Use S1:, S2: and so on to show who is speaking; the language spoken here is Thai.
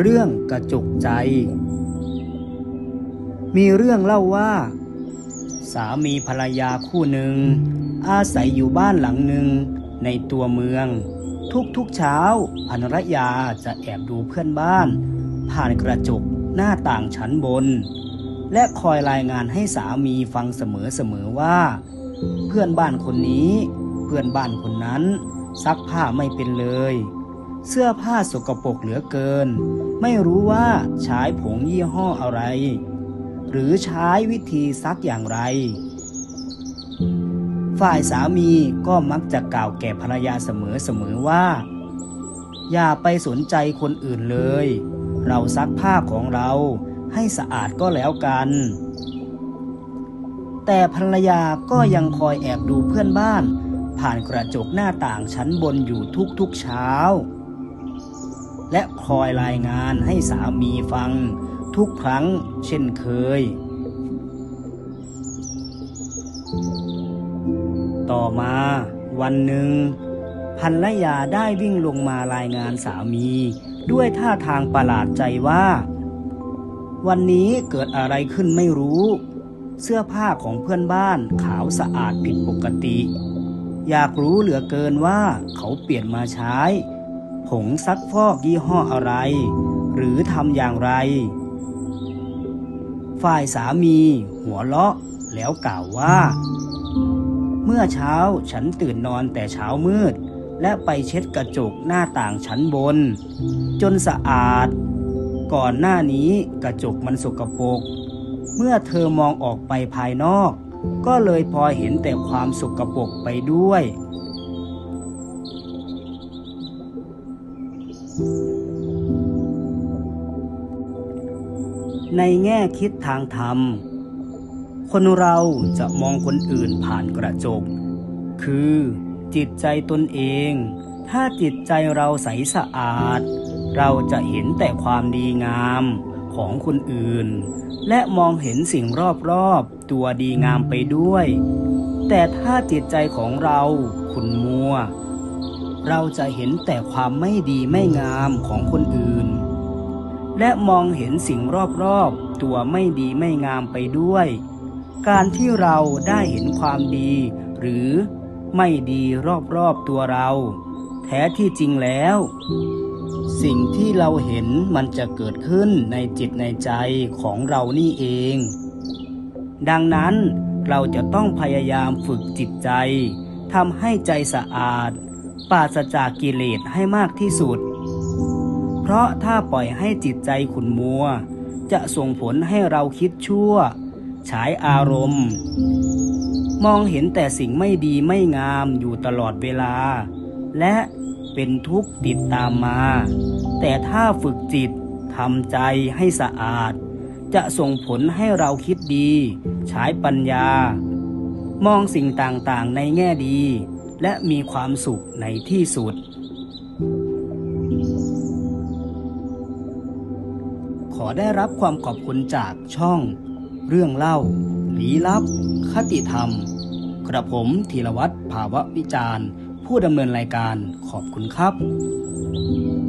S1: เรื่องกระจกใจ มีเรื่องเล่าว่า สามีภรรยาคู่หนึ่ง อาศัยอยู่บ้านหลังหนึ่งในตัวเมือง ทุกๆเช้าภรรยาจะแอบดูเพื่อนบ้าน ผ่านกระจกหน้าต่างชั้นบน และคอยรายงานให้สามีฟังเสมอๆว่า เพื่อนบ้านคนนี้ เพื่อนบ้านคนนั้นซักผ้าไม่เป็นเลย เสื้อผ้าสกปรกเหลือเกิน ไม่รู้ว่าใช้ผงยี่ห้ออะไร หรือใช้วิธีซักอย่างไร ฝ่ายสามีก็มักจะกล่าวแก่ภรรยาเสมอๆว่า อย่าไปสนใจคนอื่นเลย เราซักผ้าของเราให้สะอาดก็แล้วกัน แต่ภรรยาก็ยังคอยแอบดูเพื่อนบ้านผ่านกระจกหน้าต่างชั้นบนอยู่ทุกๆเช้า และคอยรายงานให้สามีฟังทุกครั้งเช่นเคย ต่อมาวันหนึ่งภรรยาได้วิ่งลงมารายงานสามี ด้วยท่าทางประหลาดใจว่า วันนี้เกิดอะไรขึ้นไม่รู้ เสื้อผ้าของเพื่อนบ้านขาวสะอาดผิดปกติ อยากรู้เหลือเกินว่าเขาเปลี่ยนมาใช้ ผงซักฟอกยี่ห้ออะไร หรือทำอย่างไร ฝ่ายสามี หัวเราะแล้วกล่าวว่า เมื่อเช้าฉันตื่นนอนแต่เช้ามืด และไปเช็ดกระจกหน้าต่างชั้นบน จนสะอาด ก่อนหน้านี้กระจกมันสกปรกเมื่อเธอมองออกไปภายนอก ก็เลยพอเห็นแต่ความสกปรกไปด้วย ในแง่คิดทางธรรม คนเราจะมองคนอื่นผ่านกระจก คือจิตใจตนเอง ถ้าจิตใจเราใสสะอาด เราจะเห็นแต่ความดีงามของคนอื่น และมองเห็นสิ่งรอบๆตัวดีงามไปด้วย แต่ถ้าจิตใจของเราขุนมัว เราจะเห็นแต่ความไม่ดีไม่งามของคนอื่น และมองเห็นสิ่งรอบๆ ตัวไม่ดีไม่งามไปด้วย การที่เราได้เห็นความดี หรือไม่ดีรอบๆตัวเรา แท้ที่จริงแล้ว สิ่งที่เราเห็นมันจะเกิดขึ้นในจิตในใจของเรานี่เอง ดังนั้นเราจะต้องพยายามฝึกจิตใจทำให้ใจสะอาด ปราศจากกิเลสให้มากที่สุด เพราะถ้าปล่อยให้จิตใจขุนมัว จะส่งผลให้เราคิดชั่ว ฉายอารมณ์ มองเห็นแต่สิ่งไม่ดีไม่งามอยู่ตลอดเวลา และเป็นทุกข์ติดตามมา แต่ถ้าฝึกจิตทำใจให้สะอาด จะส่งผลให้เราคิดดี ใช้ปัญญา มองสิ่งต่างๆในแง่ดี และมีความสุขในที่สุด อได้รับความขอบคุณจากช่อง เรื่องเล่าลี้ลับ คติธรรม กระผมธีรวัตรภาวะวิจารณ์ ผู้ดำเนินรายการขอบคุณครับ